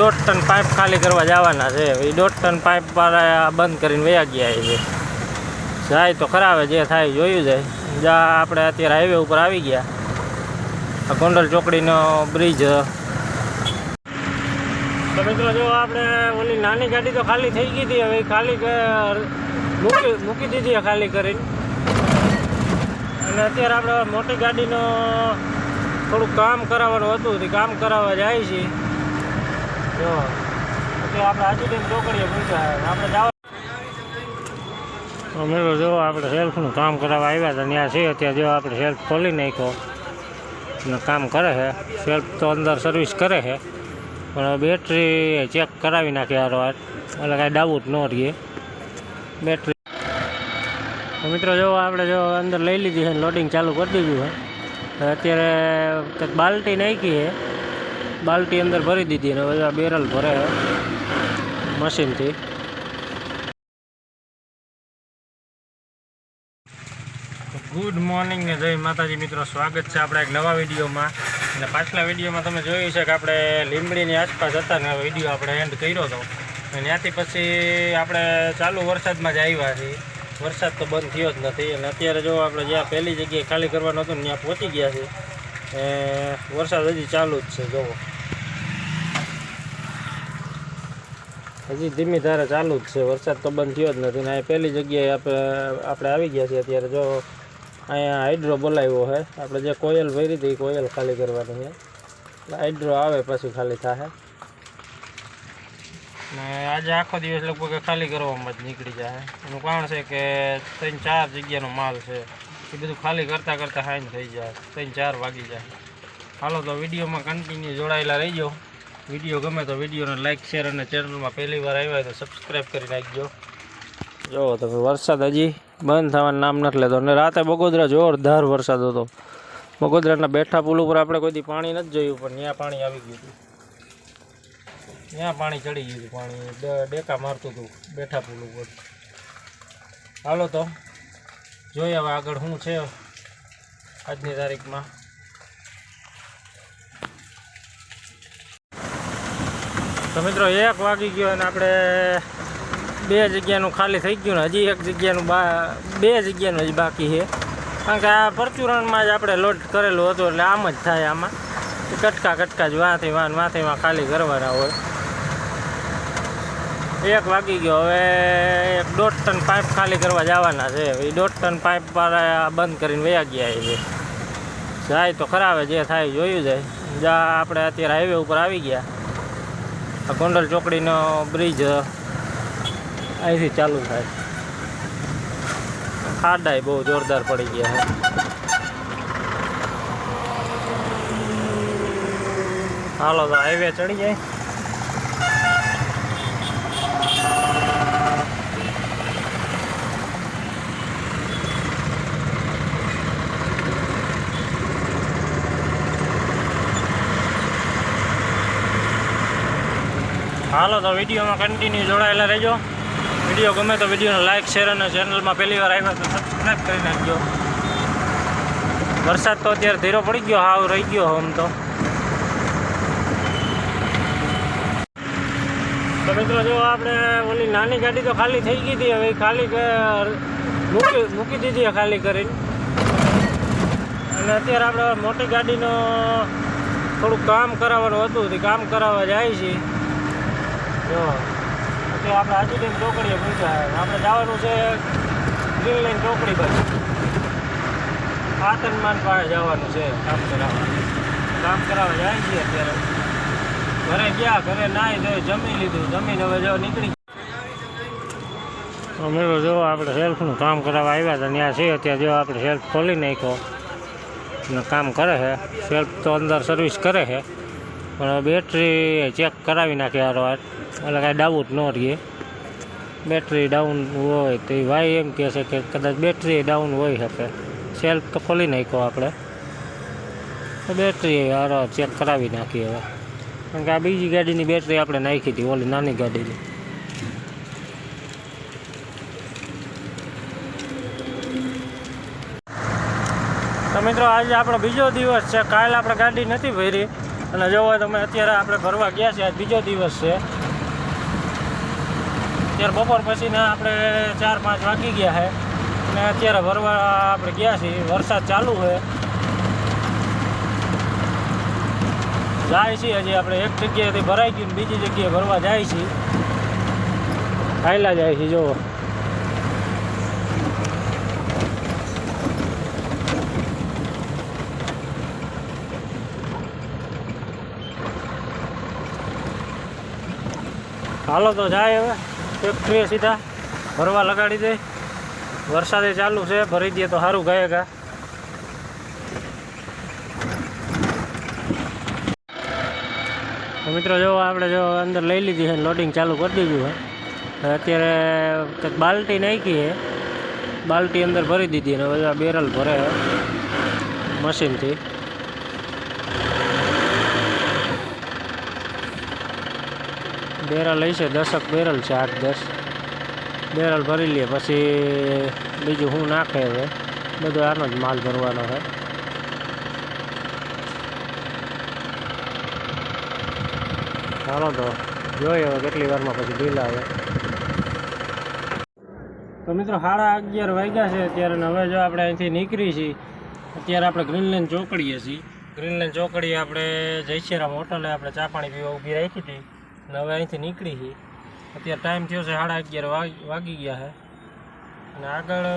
દોઢ ton pipe ખાલી કરવા જવાના છે. એ દોઢ ટન પાઇપ વાળા બંધ કરીને વયા ગયા છે જાય તો ખરાવે જે થાય જોયું જાય. જ્યાં આપણે અત્યારે હાઈવે ઉપર આવી ગયા. ગોંડલ ચોકડીનો બ્રિજ તો મિત્રો જો આપણે ઓલી નાની ગાડી તો ખાલી થઈ ગઈ હતી, હવે ખાલી મૂકી મૂકી દીધી ખાલી કરીને. અને અત્યારે આપણે મોટી ગાડીનો થોડુંક કામ કરાવવાનું હતું કામ કરાવવા જાય છે. જો એટલે આપણે ચોકડીએ પહોંચ્યા આપણે જવા અમે જો આપણે સેલ્ફનું કામ કરાવવા આવ્યા હતા, ત્યાં છે ત્યાં જો આપણે સેલ્ફ ખોલી નાખ્યો. અને કામ કરે છે. સેલ્ફ તો અંદર સર્વિસ કરે છે. પણ બેટરી ચેક કરાવી નાખી હાર એટલે કાંઈ ડાઉટ ન રહીએ. બેટરી મિત્રો જો આપણે જો અંદર લઈ લીધી છે લોડિંગ ચાલુ કરી દીધું છે. અત્યારે કંઈક બાલ્ટી નાખી છે. બાલ્ટી અંદર ભરી દીધી અને બધા બેરલ ભરે મશીનથી. ગુડ મોર્નિંગ ને જય માતાજી મિત્રો, સ્વાગત છે આપણા એક નવા વિડીયોમાં. અને પાછલા વિડીયોમાં તમે જોયું છે કે આપણે લીંબડીની આસપાસ હતા ને વીડિયો આપણે એન્ડ કર્યો હતો. અને ત્યાંથી પછી આપણે ચાલુ વરસાદમાં જ આવ્યા છીએ. વરસાદ તો બંધ થયો જ નથી. અને અત્યારે જો આપણે જ્યાં પહેલી જગ્યાએ ખાલી કરવાનું હતું ને ત્યાં પહોંચી ગયા છે એ, વરસાદ હજી ચાલુ જ છે, જોવો. હજી ધીમી ધારે ચાલુ જ છે, વરસાદ તો બંધ થયો જ નથી. ને પહેલી જગ્યાએ આપણે આપણે આવી ગયા છીએ અત્યારે, જો અહીંયા હાઇડ્રો બોલાવ્યો છે આપણે જે કોયલ ભરી હતી કોયલ ખાલી કરવાની છે હાઇડ્રો આવે પછી ખાલી થાય ને આજે આખો દિવસ લગભગ ખાલી કરવામાં જ નીકળી જાય એનું કારણ છે કે ત્રણ ચાર જગ્યાનો માલ છે. એ બધું ખાલી કરતાં કરતાં હાઈન થઈ જાય, ત્રણ ચાર વાગી જાય. હાલો તો વિડીયોમાં કન્ટિન્યુ જોડાયેલા રહીજો. વીડિયો ગમે તો વિડીયોને લાઇક શેર અને ચેનલમાં પહેલી વાર આવ્યા તો સબસ્ક્રાઈબ કરી નાખજો. જો તમે વરસાદ હજી બંધ થવાનું નામ નથી લેતો. અને રાતે બગોદરા જોરદાર વરસાદ હતો. બગોદરાના બેઠા પુલ ઉપર આપણે કોઈ દી પાણી નથી જોયું, પણ ત્યાં પાણી આવી ગયું હતું. ત્યાં પાણી ચડી ગયું હતું, પાણી ડેકા મારતું હતું બેઠા પુલ ઉપર. હાલો તો જોઈએ હવે આગળ શું છે આજની તારીખમાં. તો મિત્રો, એક વાગી ગયો અને આપણે બે જગ્યાનું ખાલી થઈ ગયું ને, હજી એક જગ્યાનું બા, બે જગ્યાનું હજી બાકી છે. કારણ કે આ પરચુરણમાં જ આપણે લોડ કરેલું હતું એટલે આમ જ થાય આમાં. કટકા કટકા જ વાંથી વાન વાંથી વાં ખાલી કરવાના હોય. એક વાગી ગયો. હવે એક દોઢ ટન પાઇપ ખાલી કરવા જવાના છે. એ દોઢ ટન પાઇપ બંધ કરીને વયા ગયા છે જાય તો ખરાવે, જે થાય જોયું જાય. જા, આપણે અત્યારે હાઈવે ઉપર આવી ગયા. આ ગોંડલ ચોકડીનો બ્રિજ અહીંથી ચાલુ થાય. ખાડાય બહુ જોરદાર પડી ગયા છે. હાલો, તો હાઈવે ચડી જાય. હાલો તો વિડીયોમાં કન્ટિન્યુ જોડાયેલા રહેજો. વીડિયો ગમે તો વિડીયોને લાઇક શેર અને ચેનલમાં પહેલી વાર આવ્યા તો સબસ્ક્રાઈબ કરી નાખજો. વરસાદ તો અત્યારે ધીરો પડી ગયો, હાવ રહી ગયો આમ તો. મિત્રો જો આપણે ઓલી નાની ગાડી તો ખાલી થઈ ગઈ હતી, હવે ખાલી મૂકી મૂકી દીધી ખાલી કરીને. અને અત્યારે આપણે મોટી ગાડીનો થોડુંક કામ કરાવવાનું હતું, તે કામ કરાવવા જાય છે. જો એટલે આપણે હાજીડેમ ચોકડીએ પહોંચ્યા આપણે જવાનું છે ગ્રીન લાઈન ચોકડી બાજુ આતનમાન પાસે જવાનું છે કામ કરાવવા. કામ કરાવવા જાય છીએ અત્યારે. ઘરે ગયા, ઘરે નાહી ધોઈ જમી લીધું. જમીને હવે જો નીકળી અમે તો જો આપણે સેલ્ફનું કામ કરાવવા આવ્યા હતા, ત્યાં છે અત્યારે જો આપણે સેલ્ફ ખોલી નાખ્યો. અને કામ કરે છે. સેલ્ફ તો અંદર સર્વિસ કરે છે. પણ બેટરી ચેક કરાવી નાખી હારો હાર. એટલે કાંઈ ડાઉટ ન રહીએ. બેટરી ડાઉન હોય તો એ ભાઈ એમ કહે છે કે કદાચ બેટરી ડાઉન હોઈ શકે સેલ્ફ તો ખોલી નાખ્યો આપણે. બેટરી હારો ચેક કરાવી નાખીએ હવે. કારણ કે આ બીજી ગાડીની બેટરી આપણે નાખી હતી, ઓલી નાની ગાડીની. તો મિત્રો, આજે આપણો બીજો દિવસ છે. કાલે આપણે ગાડી નથી ભરી. અને જોવો તમે, અત્યારે આપણે ભરવા ગયા છે આજ બીજો દિવસ છે. અત્યારે બપોર પછીના આપણે ચાર પાંચ વાગી ગયા છે. અને અત્યારે ભરવા આપણે ગયા છીએ. વરસાદ ચાલુ છે. જાય છે હજી આપણે એક જગ્યાએથી ભરાઈ ગયું બીજી જગ્યાએ ભરવા જાય છે ખાયલા જાય છે જોવો હાલો તો જાય હવે. ફેક્ટરીએ સીધા ભરવા લગાડી દે. વરસાદે ચાલુ છે, ભરી દે તો સારું ગયા ગા. તો મિત્રો જો આપણે જો અંદર લઈ લીધી છે, લોડિંગ ચાલુ કરી દીધું છે. હવે અત્યારે કંઈક બાલ્ટી નાખી છે. બાલ્ટી અંદર ભરી દીધી અને બધા બેરલ ભરે છે, મશીનથી. બેરલ હશે દસક બેરલ છે, આઠ દસ. બેરલ ભરી લઈએ પછી બીજું શું નાખે હવે. બધો આનો જ માલ ભરવાનો છે. ચાલો તો, જોઈએ હવે કેટલી વારમાં પછી બિલ આવે. તો મિત્રો સાડા અગિયાર વાગ્યા છે અત્યારે હવે જો આપણે અહીંથી નીકળી છીએ, અત્યારે આપણે ગ્રીનલેન્ડ ચોકડીએ છીએ. ગ્રીનલેન્ડ ચોકડીએ આપણે જયશ્રીરામ હોટલે આપણે ચા પાણી પીવા ઊભી રાખી હતી. અને હવે અહીંથી નીકળી છીએ અત્યારે ટાઈમ થયો છે સાડા અગિયાર વાગી વાગી ગયા છે અને આગળ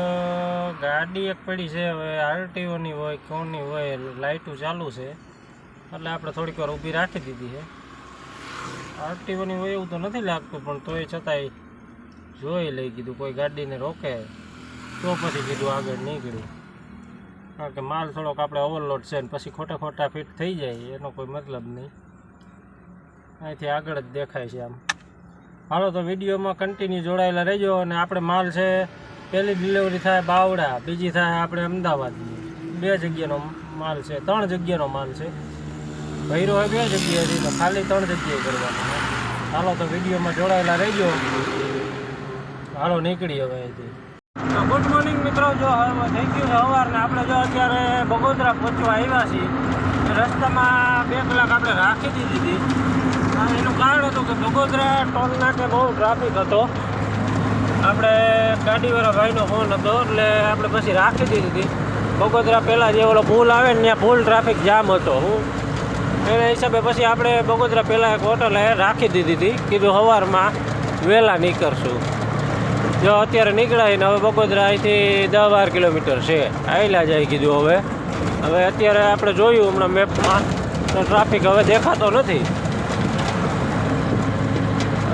ગાડી એક પડી છે, હવે આરટીઓની હોય કોની હોય લાઇટું ચાલુ છે. એટલે આપણે થોડીક વાર ઊભી રાખી દીધી છે આરટીઓની હોય એવું તો નથી લાગતું, પણ તોય છતાંય જોઈ લઈ કીધું, કોઈ ગાડીને રોકે. તો પછી કીધું આગળ નીકળી કારણ કે માલ થોડોક આપણે ઓવરલોડ છે ને પછી ખોટા ખોટા ફિટ થઈ જાય, એનો કોઈ મતલબ નહીં. અહીંથી આગળ જ દેખાય છે આમ. હાલો તો વિડીયોમાં કન્ટિન્યુ જોડાયેલા રહેજો અને આપણે માલ છે, પહેલી ડિલિવરી થાય બાવડા, બીજી થાય આપણે અમદાવાદની બે જગ્યાનો માલ છે, ત્રણ જગ્યાનો માલ છે. ભૈરો હોય બે જગ્યાએ તો ખાલી ત્રણ જગ્યાએ કરવાનો હાલો તો વિડીયોમાં જોડાયેલા રહેજો. હાલો નીકળી હવે અહીંથી. ગુડ મોર્નિંગ મિત્રો, જો થઈ ગયું છે સવારને આપણે જો અત્યારે બગોદરા પહોંચવા આવ્યા છીએ. રસ્તામાં બે કલાક આપણે રાખી દીધી હતી. એનું કારણ હતું કે બગોદરા ટોલ નાકે બહુ ટ્રાફિક હતો. આપણે ગાડીવાળા ભાઈનો ફોન હતો, એટલે આપણે પછી રાખી દીધી હતી. બગોદરા પહેલાં જે ઓલો પુલ આવે ને ત્યાં ફૂલ ટ્રાફિક જામ હતો. હું એના હિસાબે પછી આપણે બગોદરા પહેલાં એક હોટલે રાખી દીધી હતી. કીધું સવારમાં વહેલા નીકળશું. જો અત્યારે નીકળાય ને હવે બગોદરા અહીંથી દસ બાર કિલોમીટર છે. આયલા જાય કીધું હવે. હવે અત્યારે આપણે જોયું હમણાં મેપમાં, તો ટ્રાફિક હવે દેખાતો નથી.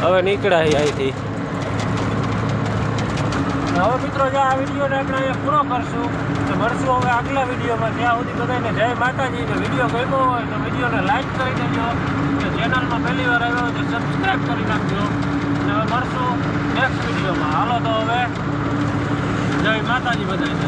હવે નીકળાય અહીંથી. હવે મિત્રો, જે આ વિડીયોને આપણે અહીંયા પૂરો કરશું, તો મળશું હવે આગલા વિડીયોમાં. ત્યાં સુધી બધાને જય માતાજી. જો વીડિયો ગમ્યો હોય તો વિડીયોને લાઈક કરી દેજો. જો ચેનલમાં પહેલી વાર આવ્યો તો સબસ્ક્રાઈબ કરી નાખજો. અને હવે મળશું નેક્સ્ટ વિડીયોમાં. હાલો તો હવે, જય માતાજી બધાને.